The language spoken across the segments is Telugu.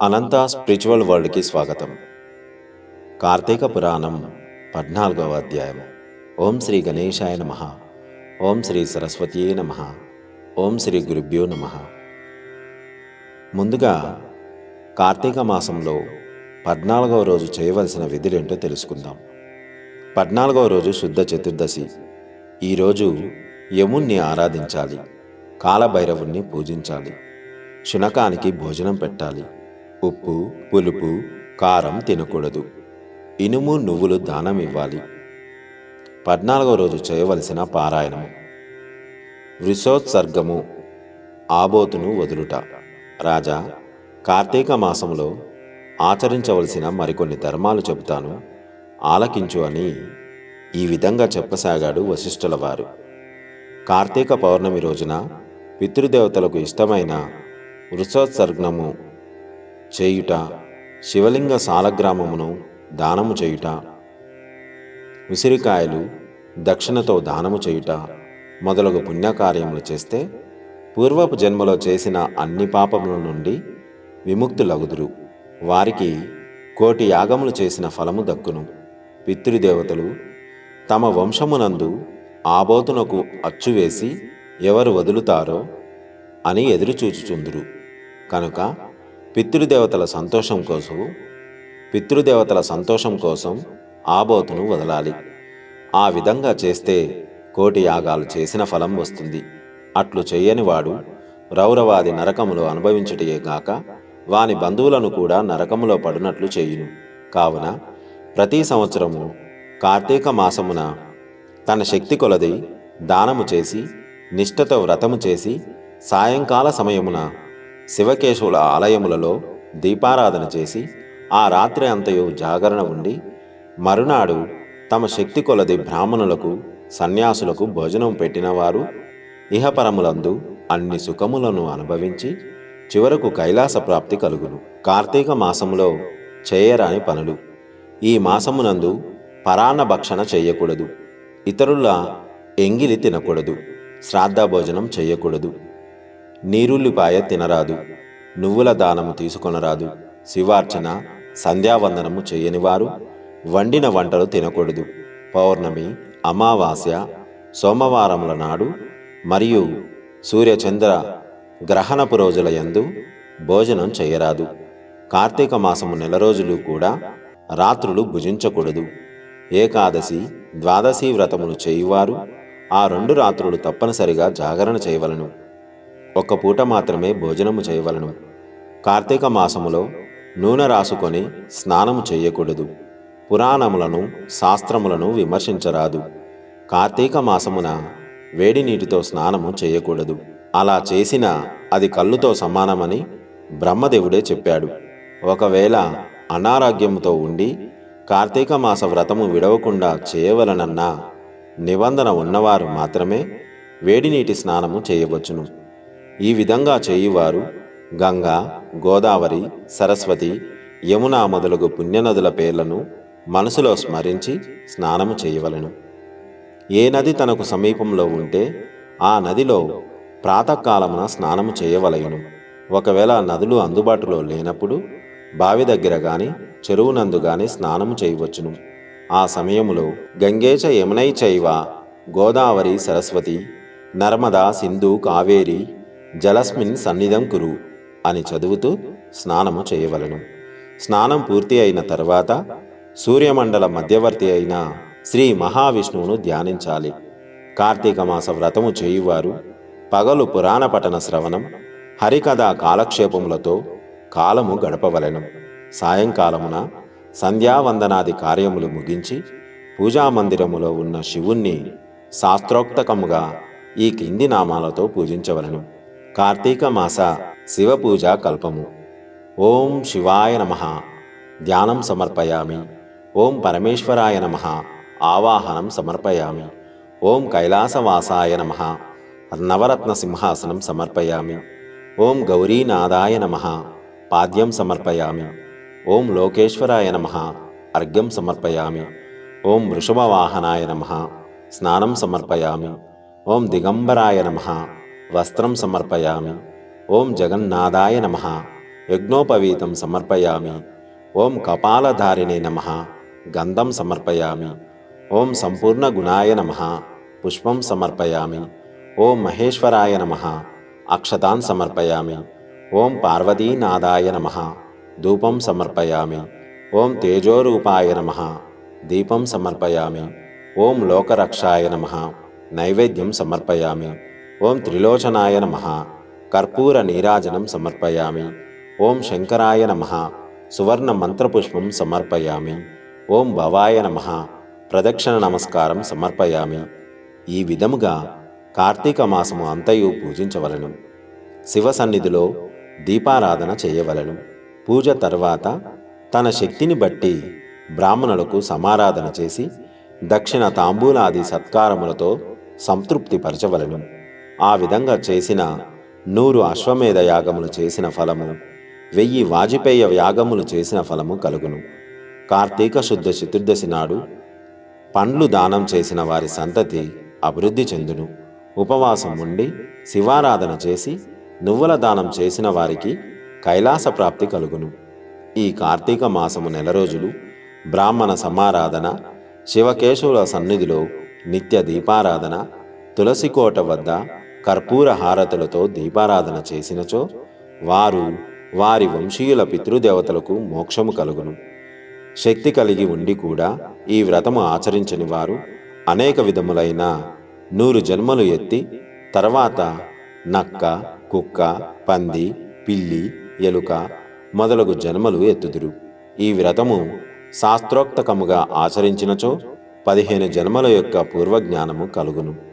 అనంత స్పిరిచువల్ వరల్డ్కి స్వాగతం. కార్తీక పురాణం పద్నాలుగవ అధ్యాయం. ఓం శ్రీ గణేశాయ నమ. ఓం శ్రీ సరస్వతీయే నమ. ఓం శ్రీ గురుభ్యో నమ. ముందుగా కార్తీక మాసంలో పద్నాలుగవ రోజు చేయవలసిన విధులేంటో తెలుసుకుందాం. పద్నాలుగవ రోజు శుద్ధ చతుర్దశి. ఈరోజు యముణ్ణి ఆరాధించాలి. కాలభైరవుణ్ణి పూజించాలి. శునకానికి భోజనం పెట్టాలి. ఉప్పు పులుపు కారం తినకూడదు. ఇనుము నువ్వులు దానం ఇవ్వాలి. పద్నాలుగో రోజు చేయవలసిన పారాయణము. వృషోత్సర్గము ఆబోతును వదులుట. రాజా కార్తీక మాసంలో ఆచరించవలసిన మరికొన్ని ధర్మాలు చెబుతాను. ఆలకించు అని ఈ విధంగా చెప్పసాగాడు వశిష్ఠుల వారు. కార్తీక పౌర్ణమి రోజున పితృదేవతలకు ఇష్టమైన వృషోత్సర్గము చేయుట శివలింగ సాలగ్రామమును దానము చేయుట ఉసిరికాయలు దక్షిణతో దానము చేయుట మొదలగు పుణ్యకార్యములు చేస్తే పూర్వపు జన్మలో చేసిన అన్ని పాపముల నుండి విముక్తులగుదురు. వారికి కోటి యాగములు చేసిన ఫలము దక్కును. పితృదేవతలు తమ వంశమునందు ఆబోతునకు అచ్చువేసి ఎవరు వదులుతారో అని ఎదురుచూచుచుందురు. కనుక పితృదేవతల సంతోషం కోసం పితృదేవతల సంతోషం కోసం ఆబోతును వదలాలి. ఆ విధంగా చేస్తే కోటి యాగాలు చేసిన ఫలం వస్తుంది. అట్లు చేయనివాడు రౌరవాది నరకములో అనుభవించుటయే గాక వాని బంధువులను కూడా నరకములో పడినట్లు చేయును. కావున ప్రతి సంవత్సరము కార్తీక మాసమున తన శక్తి కొలది దానము చేసి నిష్ఠతో వ్రతము చేసి సాయంకాల సమయమున శివకేశవుల ఆలయములలో దీపారాధన చేసి ఆ రాత్రి అంతయు జాగరణ ఉండి మరునాడు తమ శక్తి కొలది బ్రాహ్మణులకు సన్యాసులకు భోజనం పెట్టినవారు ఇహపరములందు అన్ని సుఖములను అనుభవించి చివరకు కైలాస ప్రాప్తి కలుగును. కార్తీక మాసములో చేయరాని పనులు. ఈ మాసమునందు పరాన్న భక్షణ చేయకూడదు. ఇతరుల ఎంగిలి తినకూడదు. శ్రాద్ధ భోజనం చేయకూడదు. నీరుల్లిపాయ తినరాదు. నువ్వుల దానము తీసుకొనరాదు. శివార్చన సంధ్యావందనము చేయనివారు. వండిన వంటలు తినకూడదు. పౌర్ణమి అమావాస్య సోమవారముల నాడు మరియు సూర్యచంద్ర గ్రహణపు రోజుల యందు భోజనం చేయరాదు. కార్తీక మాసము నెల రోజులు కూడా రాత్రులు భుజించకూడదు. ఏకాదశి ద్వాదశి వ్రతములు చేయువారు ఆ రెండు రాత్రులు తప్పనిసరిగా జాగరణ చేయవలను. ఒక్క పూట మాత్రమే భోజనము చేయవలను. కార్తీక మాసములో నూనె రాసుకొని స్నానము చేయకూడదు. పురాణములను శాస్త్రములను విమర్శించరాదు. కార్తీక మాసమున వేడి నీటితో స్నానము చేయకూడదు. అలా చేసిన అది కళ్ళుతో సమానమని బ్రహ్మదేవుడే చెప్పాడు. ఒకవేళ అనారోగ్యముతో ఉండి కార్తీక మాస వ్రతము విడవకుండా చేయవలనన్న నిబంధన ఉన్నవారు మాత్రమే వేడి నీటి స్నానము చేయవచ్చును. ఈ విధంగా చేయువారు గంగా గోదావరి సరస్వతి యమున మొదలగు పుణ్యనదుల పేర్లను మనసులో స్మరించి స్నానము చేయవలెను. ఏ నది తనకు సమీపంలో ఉంటే ఆ నదిలో ప్రాతకాలమున స్నానము చేయవలయను ఒకవేళ నదులు అందుబాటులో లేనప్పుడు బావి దగ్గర గాని చెరువునందు గాని స్నానము చేయవచ్చును. ఆ సమయములో గంగేచ యమునై చైవ గోదావరి సరస్వతి నర్మదా సింధు కావేరి జలస్మిన్ సన్నిధం కురు అని చదువుతూ స్నానము చేయవలను. స్నానం పూర్తి అయిన తర్వాత సూర్యమండల మధ్యవర్తి అయిన శ్రీ మహావిష్ణువును ధ్యానించాలి. కార్తీక మాస వ్రతము చేయువారు పగలు పురాణ పఠన శ్రవణం హరికథా కాలక్షేపములతో కాలము గడపవలెను. సాయంకాలమున సంధ్యావందనాది కార్యములు ముగించి పూజామందిరములో ఉన్న శివుణ్ణి శాస్త్రోక్తకముగా ఈ క్రింది నామాలతో పూజించవలను. కార్తీక మాస శివ పూజ కల్పము. ఓం శివాయ నమ. ధ్యానం సమర్పయామి. ఓం పరమేశ్వరాయ నమ. ఆవాహనం సమర్పయామి. ఓం కైలాసవాసాయ నమ. నవరత్న సింహాసనం సమర్పయామి. ఓం గౌరీనాథాయ నమ. పాద్యం సమర్పయామి. ఓం లోకేశ్వరాయ నమ. అర్ఘ్యం సమర్పయామి. ఓం వృషభవాహనాయ నమ. స్నానం సమర్పయామి. ఓం దిగంబరాయ నమ. వస్త్రం సమర్పయామి. ఓం జగన్నాథాయ నమ. యజ్ఞోపవీతం సమర్పయామి. ఓం కపాలధారిణే నమ. గంధం సమర్పయామి. ఓం సంపూర్ణ గుణాయ నమ. పుష్పం సమర్పయామి. ఓం మహేశ్వరాయ నమ. అక్షతాన్ సమర్పయామి. ఓం పార్వతీనాథాయ నమ. ధూపం సమర్పయామి. ఓం తేజోరూపాయ నమ. దీపం సమర్పయామి. ఓం లోకరక్షాయ నమ. నైవేద్యం సమర్పయామి. ఓం త్రిలోచనాయ నమ. కర్పూర నీరాజనం సమర్పయామి. ఓం శంకరాయ నమ. సువర్ణ మంత్రపుష్పం సమర్పయామి. ఓం భవాయ నమ. ప్రదక్షిణ నమస్కారం సమర్పయామి. ఈ విధముగా కార్తీక మాసము అంతయు పూజించవలను. శివ సన్నిధిలో దీపారాధన చేయవలను. పూజ తర్వాత తన శక్తిని బట్టి బ్రాహ్మణులకు సమారాధన చేసి దక్షిణ తాంబూలాది సత్కారములతో సంతృప్తిపరచవలను. ఆ విధంగా చేసిన నూరు అశ్వమేధ యాగములు చేసిన ఫలము వెయ్యి వాజపేయ యాగములు చేసిన ఫలము కలుగును. కార్తీక శుద్ధ చతుర్దశి నాడు పండ్లు దానం చేసిన వారి సంతతి అభివృద్ధి చెందును. ఉపవాసం ఉండి శివారాధన చేసి నువ్వుల దానం చేసిన వారికి కైలాస ప్రాప్తి కలుగును. ఈ కార్తీక మాసము నెల రోజులు బ్రాహ్మణ సమారాధన శివకేశవుల సన్నిధిలో నిత్య దీపారాధన తులసికోట వద్ద కర్పూర హారతులతో దీపారాధన చేసినచో వారు వారి వంశీయుల పితృదేవతలకు మోక్షము కలుగును. శక్తి కలిగి ఉండి కూడా ఈ వ్రతము ఆచరించని వారు అనేక విధములైన నూరు జన్మలు ఎత్తి తర్వాత నక్క కుక్క పంది పిల్లి ఎలుక మొదలగు జన్మలు ఎత్తుదురు. ఈ వ్రతము శాస్త్రోక్తకముగా ఆచరించినచో పదిహేను జన్మల యొక్క పూర్వజ్ఞానము కలుగును.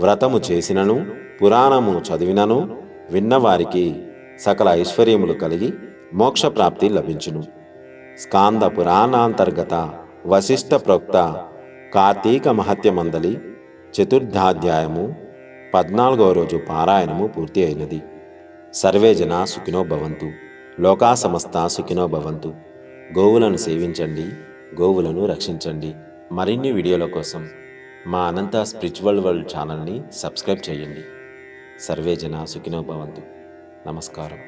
వ్రతము చేసినను పురాణము చదివినను విన్నవారికి సకల ఐశ్వర్యములు కలిగి మోక్షప్రాప్తి లభించును. స్కాంద పురాణాంతర్గత వశిష్ఠ ప్రోక్త కార్తీక మహత్యమందలి చతుర్థాధ్యాయము పద్నాలుగవ రోజు పారాయణము పూర్తి అయినది. సర్వే జన సుఖినో భవంతు. లోకా సమస్త సుఖినో భవంతు. గోవులను సేవించండి గోవులను రక్షించండి. మరిన్ని వీడియోల కోసం మా అనంత స్పిరిచువల్ వరల్డ్ ఛానల్ని సబ్స్క్రైబ్ చేయండి. సర్వే జన సుఖినోభవంతు నమస్కారం.